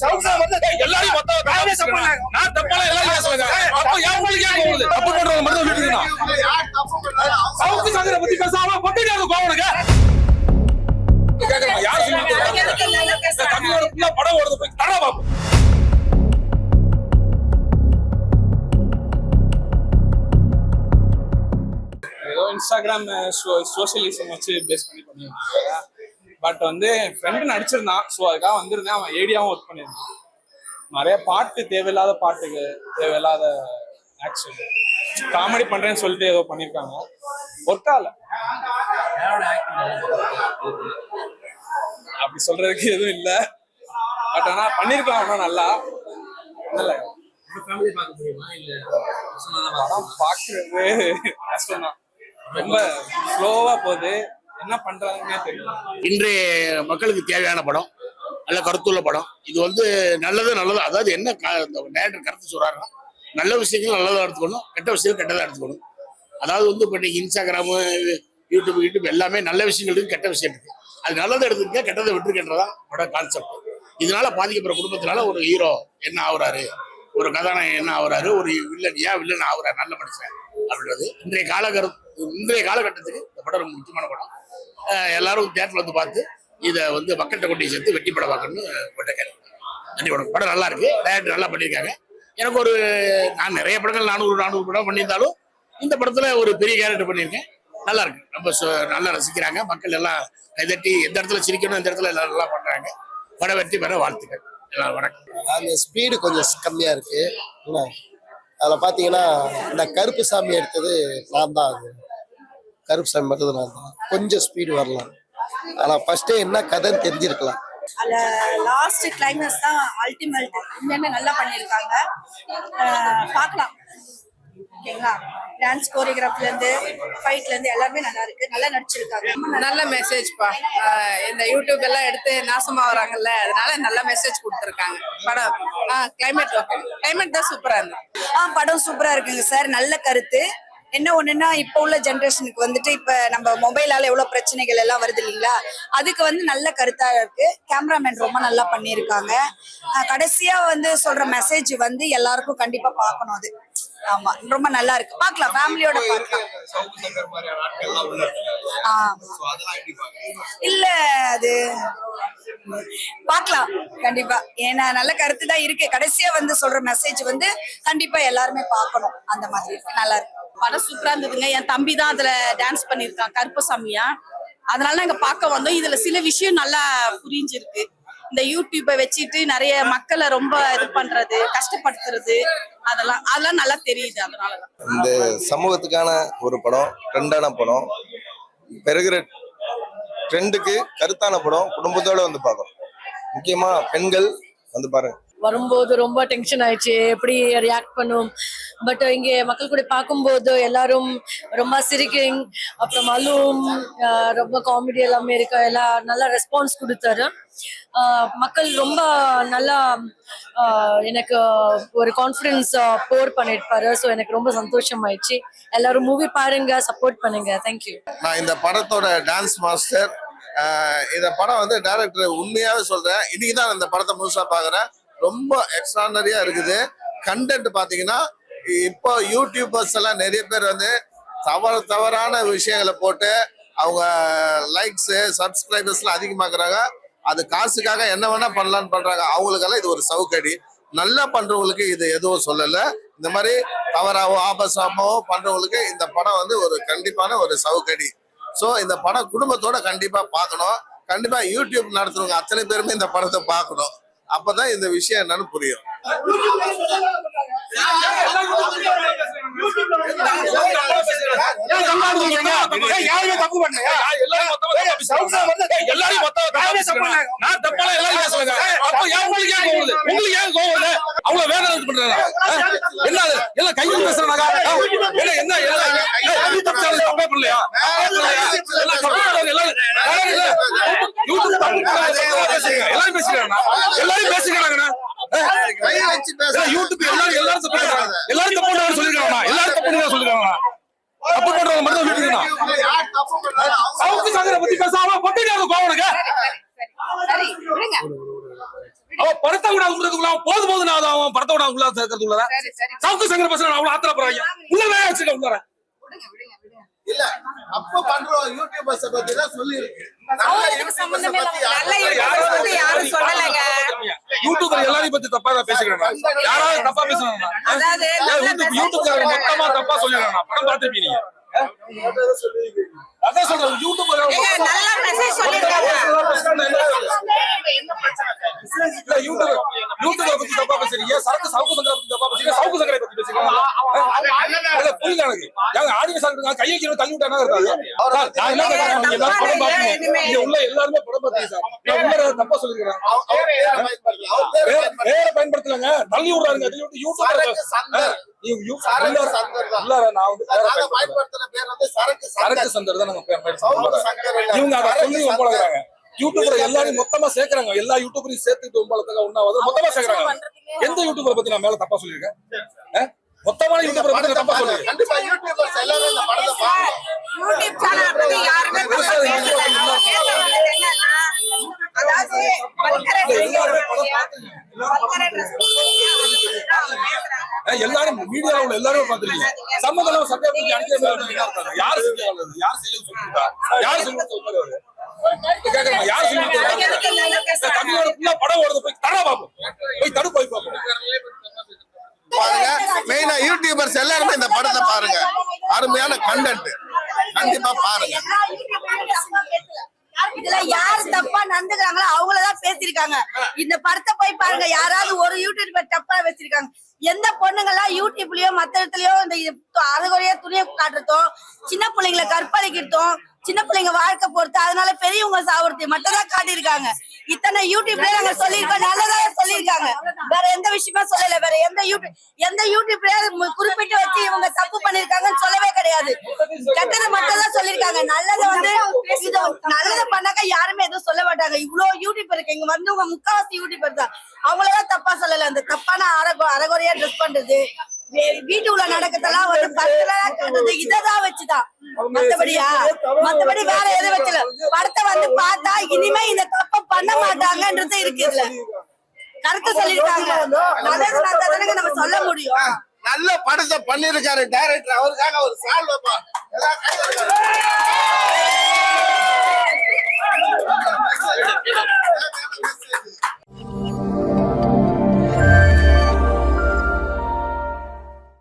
எல்லாரையும் மொத்தம் நானே தப்பால எல்லாரும் பேசுறாங்க அப்ப ஏன் உங்களுக்கு ஏன் கோவம் வருது? தப்பு பண்றவங்க மட்டும் விட்டுருக்கீங்க சவுக்கு சங்கரை பத்தி பேசாம கோவம் உனக்கு? கேக்குறாங்க, யார் சொல்லி கொடுத்தது? இந்த தமிழோட ஆ படம் ஓடுது போய் தர பாப்போம். இன்ஸ்டாகிராம் சோஷியலிசம் வச்சு பேஸ் பண்ணி பண்ணியிருந்தாங்க பட் வந்து ஃப்ரெண்டு நடிச்சிருந்தான். ஸோ அதுக்காக வந்திருந்தேன். அவன் ஏடியாவும் ஒர்க் பண்ணியிருந்தான். நிறைய பாட்டு தேவையில்லாத பாட்டுக்கு தேவையில்லாத ஆக்ஷன் காமெடி பண்றேன்னு சொல்லிட்டு ஏதோ பண்ணியிருக்காங்க. ஒர்க் ஆகல அப்படி சொல்றதுக்கு எதுவும் இல்லை. பட் ஆனா பண்ணிருக்கலாம் இன்னும் நல்லா. நல்ல பாக்குறது கஷ்டம்தான். ரொம்ப ஸ்லோவா போகுது. என்ன பண்றாங்கன்னே தெரியல. இன்றைய மக்களுக்கு தேவையான படம் நல்ல கருத்துள்ள படம். இது வந்து நல்லது நல்லது. அதாவது என்ன க- இந்த கருத்து சொல்றாருன்னா நல்ல விஷயங்கள் நல்லதாக எடுத்துக்கணும் கெட்ட விஷயங்கள் கெட்டதாக எடுத்துக்கணும். அதாவது வந்து இப்போ இன்னைக்கு இன்ஸ்டாகிராமு யூடியூப் யூடியூப் எல்லாமே நல்ல விஷயங்கள் இருக்கு கெட்ட விஷயம் இருக்கு. அது நல்லதை எடுத்துக்க கெட்டதை விட்டுருக்கின்றதான் பட கான்செப்ட் இதனால பாதிக்கப்படுற குடும்பத்தினால ஒரு ஹீரோ என்ன ஆகுறாரு? ஒரு கதாநாயகன் என்ன ஆகுறாரு? ஒரு வில்லன் ஏன் வில்லன் ஆகுறாரு? நல்ல மனுஷன் அப்படின்றது. இன்றைய காலகரு இன்றைய காலகட்டத்துக்கு இந்த படம் ரொம்ப முக்கியமான படம். எல்லாரும் தேட்டர் வந்து பார்த்து இதை வந்து மக்கள்கிட்ட கொண்டு சேர்த்து வெற்றி படம் பார்க்கணும்னு உங்கள்கிட்ட கேள்வி நன்றி வணக்கம். படம் நல்லா இருக்கு. டேரக்டர் நல்லா பண்ணியிருக்காங்க. எனக்கு ஒரு நான் நிறைய படங்கள் நானூறு நானூறு படம் பண்ணியிருந்தாலும் இந்த படத்துல ஒரு பெரிய கேரக்டர் பண்ணியிருக்கேன். நல்லா இருக்கு. ரொம்ப நல்லா ரசிக்கிறாங்க. மக்கள் எல்லாம் கைதட்டி எந்த இடத்துல சிரிக்கணும் எந்த இடத்துல எல்லாம் நல்லா பண்றாங்க. படம் வெற்றி பெற வாழ்த்துக்கள். எல்லாம் வணக்கம். அந்த ஸ்பீடு கொஞ்சம் கம்மியாக இருக்கு. என்ன? அதில் பார்த்தீங்கன்னா இந்த கருப்பு சாமி எடுத்தது நான் தான் அது. கருப்பு சாமி மட்டும் நான் தான் கொஞ்சம் ஸ்பீடு வரலாம். ஆனால் ஃபர்ஸ்டே என்ன கதைன்னு தெரிஞ்சிருக்கலாம். அதுல லாஸ்ட் கிளைமேக்ஸ் தான் அல்டிமேட் உண்மையுமே நல்லா பண்ணியிருக்காங்க. பார்க்கலாம். ஓகேங்களா? டான்ஸ் கோரியோகிராஃப்ல இருந்து ஃபைட்ல இருந்து எல்லாமே நல்லா இருக்கு. நல்லா நடிச்சிருக்காங்க. நல்ல மெசேஜ்ப்பா ஆஹ் இந்த யூடியூப் எல்லாம் எடுத்து நாசமா வராங்கல்ல அதனால நல்ல மெசேஜ் கொடுத்துருக்காங்க. படம் ஆ கிளைமேட் ஓகே கிளைமேட் தான் சூப்பரா இருந்தது. ஆ படம் சூப்பரா இருக்குங்க சார். நல்ல கருத்து. என்ன ஒண்ணுன்னா இப்போ உள்ள ஜென்ரேஷனுக்கு வந்துட்டு இப்ப நம்ம மொபைலால எவ்வளவு பிரச்சனைகள் எல்லாம் வருது இல்லைங்களா? அதுக்கு வந்து நல்ல கருத்தா இருக்கு. கேமராமேன் ரொம்ப நல்லா பண்ணியிருக்காங்க. கடைசியா வந்து சொல்ற மெசேஜ் வந்து எல்லாருக்கும் கண்டிப்பா பார்க்கணும் அது. ஆமா ரொம்ப நல்லா இருக்கு. பார்க்கலாம் ஃபேமிலியோட பார்க்கலாம். ஆமா. இல்ல அது பார்க்கலாம் கண்டிப்பா. ஏன்னா நல்ல கருத்து தான் இருக்கு. கடைசியா வந்து சொல்ற மெசேஜ் வந்து கண்டிப்பா எல்லாருமே பார்க்கணும். அந்த மாதிரி நல்லா இருக்கு. படம் சூப்பரா இருந்ததுங்க. என் தம்பி தான் அதுல டான்ஸ் பண்ணியிருக்கான் கருப்பசாமியா. அதனால நாங்க பார்க்க வந்தோம். இதுல சில விஷயம் நல்லா புரிஞ்சிருக்கு. இந்த யூடியூப்பை வச்சுட்டு நிறைய மக்களை ரொம்ப இது பண்றது கஷ்டப்படுத்துறது அதெல்லாம் அதெல்லாம் நல்லா தெரியுது அதனாலதான். இந்த சமூகத்துக்கான ஒரு படம் ட்ரெண்டான படம். பெருகிற ட்ரெண்டுக்கு கருத்தான படம் குடும்பத்தோட வந்து பார்க்கணும். முக்கியமா பெண்கள் வந்து பாருங்க. வரும்போது ரொம்ப டென்ஷன் ஆயிடுச்சு. எப்படி ரியாக்ட் பண்ணும்? பட் இங்கே மக்கள் கூட பார்க்கும்போது எல்லாரும் ரொம்ப சிரிக்கிங் அப்புறம் அலும் ரொம்ப காமெடி எல்லாமே இருக்கு. எல்லாம் நல்லா ரெஸ்பான்ஸ் கொடுத்தாரு. மக்கள் ரொம்ப நல்லா எனக்கு ஒரு கான்ஃபிடன்ஸ் போர் பண்ணிருப்பாரு ஸோ எனக்கு ரொம்ப சந்தோஷம் ஆயிடுச்சு எல்லாரும் மூவி பாருங்க சப்போர்ட் பண்ணுங்க. தேங்க்யூ நான் இந்த படத்தோட டான்ஸ் மாஸ்டர் இந்த படம் வந்து டேரக்டர் உண்மையாவே சொல்றேன். இன்னைக்கு தான் இந்த படத்தை முழுசா பாக்குறேன் ரொம்ப எக்ஸ்ட்ரானரியா இருக்குது. கண்டென்ட் பாத்தீங்கன்னா இப்போ யூடியூபர்ஸ் எல்லாம் நிறைய பேர் வந்து தவறு தவறான விஷயங்களை போட்டு அவங்க லைக்ஸ் சப்ஸ்கிரைபர்ஸ்லாம் அதிகமாக்குறாங்க. அது காசுக்காக என்ன வேணா பண்ணலாம்னு பண்றாங்க. அவங்களுக்கெல்லாம் இது ஒரு சவுக்கடி. நல்லா பண்றவங்களுக்கு இது எதுவும் சொல்லல. இந்த மாதிரி தவறாவோ ஆபசாமோ பண்றவங்களுக்கு இந்த படம் வந்து ஒரு கண்டிப்பான ஒரு சவுக்கடி. ஸோ இந்த படம் குடும்பத்தோட கண்டிப்பா பார்க்கணும். கண்டிப்பா யூடியூப் நடத்துறவங்க அத்தனை பேருமே இந்த படத்தை பார்க்கணும். அப்பதான் இந்த விஷயம் என்னன்னு புரியும் ஏன் எல்லாரையும் நான் தப்பால எல்லாரும் பேசுறாங்க. அப்ப ஏன் உங்களுக்கு ஏன் கோவம் உங்களுக்கு ஏன் கோவம் அவ்வளவு வேதனை இது பண்றாங்க. என்ன எல்லாம் கையில் பேசுறாங்க. என்ன என்ன எல்லாம் தப்பே பண்ணலையா? எல்லாம் தப்பு பண்றாங்க. எல்லாரும் யாரும் இல்ல. யூடியூப் தப்பு பண்ணாத தப்பா பேசுறீங்க. எல்லாரும் பேசுறாங்க. எல்லாரும் பேசுறாங்கண்ணா. யூடியூப் எல்லாரும் எல்லாரும் தப்பு பண்றாங்க. எல்லாரும் தப்பு சொல்லிருக்காங்கண்ணா. எல்லாரும் தப்பு பண்றாங்கன்னு சொல்லிருக்காங்கண்ணா. தப்பு பண்றவங்க மட்டும் சங்கரை பத்தி பேசாம சரி விடுங்க அவன் படத்தை விடுறதுக்குள்ள அவன் போது போது நான் அவன் படத்தை விட உள்ள சேர்க்கறதுக்குள்ள சவுக்கு சங்கர பசங்க அவ்வளவு ஆத்திர போறாங்க உள்ளவே வச்சுக்க உள்ளார இல்ல அப்ப பண்றோம். யூடியூபர்ஸ் பத்தி தான் சொல்லி இருக்கு யூடியூபர் எல்லாரையும் பத்தி தப்பா தான் பேசிக்கிறேன் யாராவது தப்பா பேசுறாங்க. யூடியூப்காரங்க மொத்தமா தப்பா சொல்லிடுறாங்க. படம் பார்த்துருப்பீங்க நீங்க. அதான் சொல்றேன். யூடியூபர் யூடியூபர் பத்தி தப்பா பேசுறீங்க. சரக்கு சவுக்கு சங்கரை பத்தி தப்பா பேசுறீங்க சவுக்கு சங்கரை பத்தி பேசுறீங்க இல்ல புரியல எனக்கு ஏங்க கையை கீழே தள்ளி விட்டா என்ன இருக்காது? சார், நான் என்ன நீங்க எல்லாரும் படம் பார்க்கணும். இங்க உள்ள எல்லாருமே படம் பார்த்தீங்க சார் நான் உள்ள தப்பா சொல்லிருக்கிறேன் வேற பயன்படுத்தலங்க. தள்ளி விடுறாருங்க. தள்ளி விட்டு சரக்கு சந்தர். தான். இவங்க அதை சொல்லி சந்தர். ஒம்பளக்குறாங்க யூடியூபர் எல்லாரையும் மொத்தமா சேர்க்கறாங்க. எல்லா யூடியூபரையும் சேர்த்துட்டு ஒம்பளத்துக்கு ஒன்னாவது மொத்தமா சேர்க்கறாங்க. எந்த யூடியூபரை பத்தி நான் மேல தப்பா சொல்லியிருக்கேன்? மொத்தமான யூடியூபரை பத்தி தப்பா சொல்லியிருக்கேன் கண்டிப்பா யூடியூபர்ஸ் எல்லாரும் இந்த படத்தை பாருங்க சேனல் பத்தி யாருமே என்னன்னா, அதாவது எல்லாருமே பார்த்துருங்க. எல்லாரும் பாத்துருக்கீங்க என்ன இருக்காங்க. யாரு யாரு சொல்லிட்டா யாரு பாருங்க மெயினா யூடியூபர்ஸ் எல்லாருமே இந்த படத்தை பாருங்க. அருமையான கண்டென்ட் கண்டிப்பா பாருங்க. இதுல யாரு தப்பா நடந்துக்கிறாங்களோ அவங்களதான் பேசிருக்காங்க இந்த படத்தை போய் பாருங்க. யாராவது ஒரு யூடியூபர் தப்பா வச்சிருக்காங்க எந்த பொண்ணுங்கெல்லாம் யூடியூப்லயோ மத்த இடத்துலயோ இந்த அறகுறையா துணியை காட்டுறதும் சின்ன பிள்ளைங்களை கற்பழிக்கிறதும் சின்ன பிள்ளைங்க வாழ்க்கை பொறுத்து அதனால பெரியவங்க சாவரத்தை மட்டும் தான் காட்டியிருக்காங்க. இத்தனை யூடியூப்ல நாங்க சொல்லியிருக்கோம் நல்லதா சொல்லியிருக்காங்க. வேற எந்த விஷயமா சொல்லல. வேற எந்த யூடியூப் எந்த யூடியூப்ல குறிப்பிட்டு வச்சு இவங்க தப்பு பண்ணிருக்காங்கன்னு சொல்லவே கிடையாது. கெட்டதை மட்டும் தான் சொல்லியிருக்காங்க. நல்லதை வந்து இது நல்லதை பண்ணாக்க யாருமே எதுவும் சொல்ல மாட்டாங்க. இவ்வளவு யூடியூப் இருக்கு. இங்க வந்து உங்க முக்காவாசி யூடியூபர் தான். அவங்களதான் தப்பா சொல்லல. அந்த தப்பான அறகு அரகுறையா ட்ரெஸ் பண்றது. வீட்டுக்குள்ள நடக்கிறதெல்லாம் வந்து படத்துல காட்டுறது இததான் வச்சுதான் மத்தபடியா? மத்தபடி வேற எதுவும் வச்சல படத்தை வந்து பார்த்தா இனிமே இந்த தப்ப பண்ண மாட்டாங்கன்றது இருக்கு இதுல. கருத்து சொல்லிருக்காங்க நல்லது நம்ம சொல்ல முடியும். நல்ல படத்தை பண்ணிருக்காரு டைரக்டர் அவருக்காக ஒரு சால்வ